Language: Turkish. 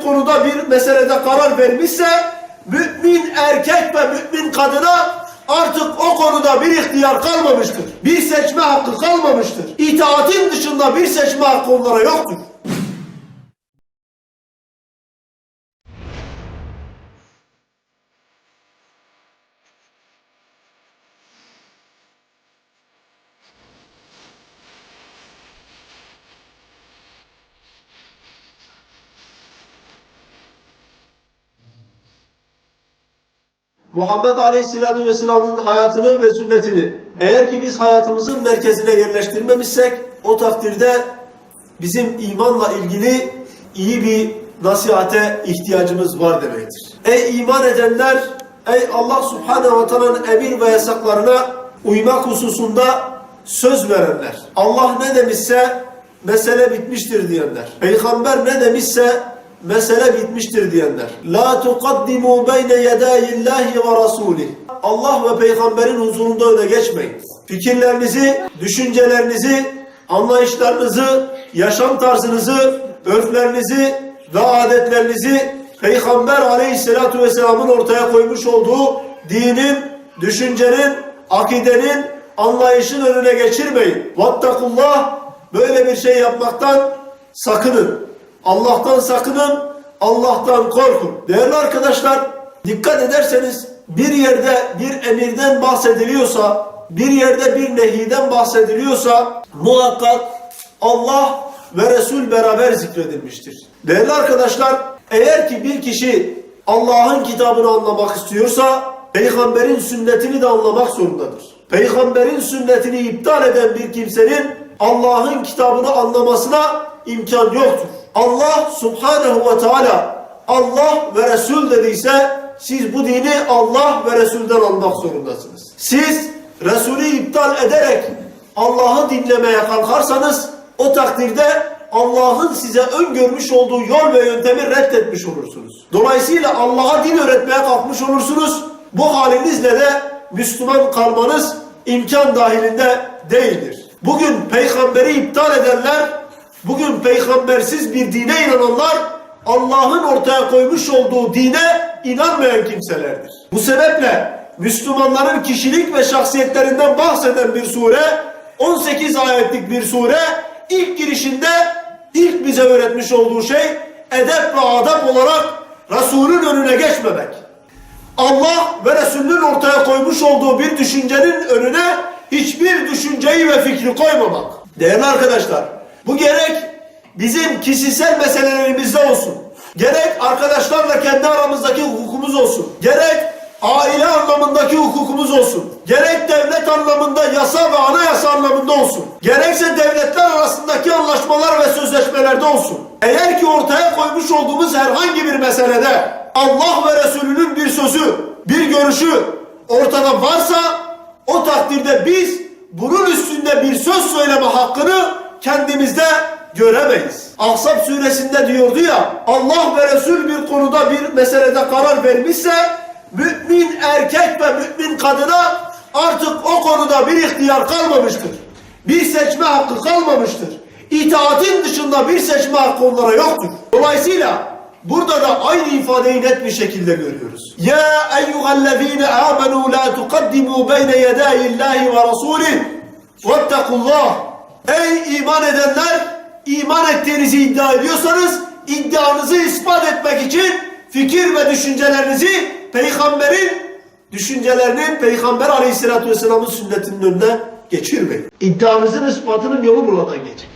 konuda bir meselede karar vermişse mümin erkek ve mümin kadına artık o konuda bir ihtiyar kalmamıştır. Bir seçme hakkı kalmamıştır. İtaatin dışında bir seçme hakkı onlara yoktur. Muhammed Aleyhisselatü Vesselam'ın hayatını ve sünnetini eğer ki biz hayatımızın merkezine yerleştirmemişsek o takdirde bizim imanla ilgili iyi bir nasihate ihtiyacımız var demektir. Ey iman edenler, ey Allah Subhanahu ve Teala'nın emir ve yasaklarına uymak hususunda söz verenler. Allah ne demişse mesele bitmiştir diyenler. Peygamber ne demişse mesele bitmiştir diyenler. La tuqaddimu beyne yedayillahi ve rasulih. Allah ve peygamberin huzurunda öne geçmeyin. Fikirlerinizi, düşüncelerinizi, anlayışlarınızı, yaşam tarzınızı, örflerinizi ve adetlerinizi Peygamber aleyhissalatu vesselamın ortaya koymuş olduğu dinin, düşüncenin, akidenin, anlayışın önüne geçirmeyin. Vattakullah böyle bir şey yapmaktan sakının. Allah'tan sakının, Allah'tan korkun. Değerli arkadaşlar, dikkat ederseniz bir yerde bir emirden bahsediliyorsa, bir yerde bir nehiden bahsediliyorsa muhakkak Allah ve Resul beraber zikredilmiştir. Değerli arkadaşlar, eğer ki bir kişi Allah'ın kitabını anlamak istiyorsa, peygamberin sünnetini de anlamak zorundadır. Peygamberin sünnetini iptal eden bir kimsenin Allah'ın kitabını anlamasına imkan yoktur. Allah subhanehu ve teala Allah ve Resul dediyse siz bu dini Allah ve Resul'den almak zorundasınız. Siz Resulü iptal ederek Allah'ı dinlemeye kalkarsanız o takdirde Allah'ın size öngörmüş olduğu yol ve yöntemi reddetmiş olursunuz. Dolayısıyla Allah'a din öğretmeye kalkmış olursunuz. Bu halinizle de Müslüman kalmanız imkan dahilinde değildir. Bugün peygamberi iptal edenler Bugün peygambersiz bir dine inananlar Allah'ın ortaya koymuş olduğu dine inanmayan kimselerdir. Bu sebeple Müslümanların kişilik ve şahsiyetlerinden bahseden bir sure, 18 ayetlik bir sure, ilk girişinde ilk bize öğretmiş olduğu şey edep ve adap olarak Resulün önüne geçmemek. Allah ve Resulünün ortaya koymuş olduğu bir düşüncenin önüne hiçbir düşünceyi ve fikri koymamak. Değerli arkadaşlar, bu gerek bizim kişisel meselelerimizde olsun. Gerek arkadaşlarla kendi aramızdaki hukukumuz olsun. Gerek aile anlamındaki hukukumuz olsun. Gerek devlet anlamında yasa ve anayasa anlamında olsun. Gerekse devletler arasındaki anlaşmalar ve sözleşmelerde olsun. Eğer ki ortaya koymuş olduğumuz herhangi bir meselede Allah ve Resulünün bir sözü, bir görüşü ortada varsa o takdirde biz bunun üstünde bir söz söyleme hakkını kendimizde göremeyiz. Ahzab suresinde diyordu ya Allah ve Resul bir konuda bir meselede karar vermişse mümin erkek ve mümin kadına artık o konuda bir ihtiyar kalmamıştır. Bir seçme hakkı kalmamıştır. İtaatin dışında bir seçme hakkı onlara yoktur. Dolayısıyla burada da aynı ifadeyi net bir şekilde görüyoruz. Ya eyyühellezine amenu la tukaddimu beyne yedayillahi ve rasulih vettakullah Ey iman edenler, iman ettiğinizi iddia ediyorsanız iddianızı ispat etmek için fikir ve düşüncelerinizi peygamberin düşüncelerinin peygamber aleyhissalatü vesselamın sünnetinin önüne geçirmeyin. İddianızın ispatının yolu buradan geçer.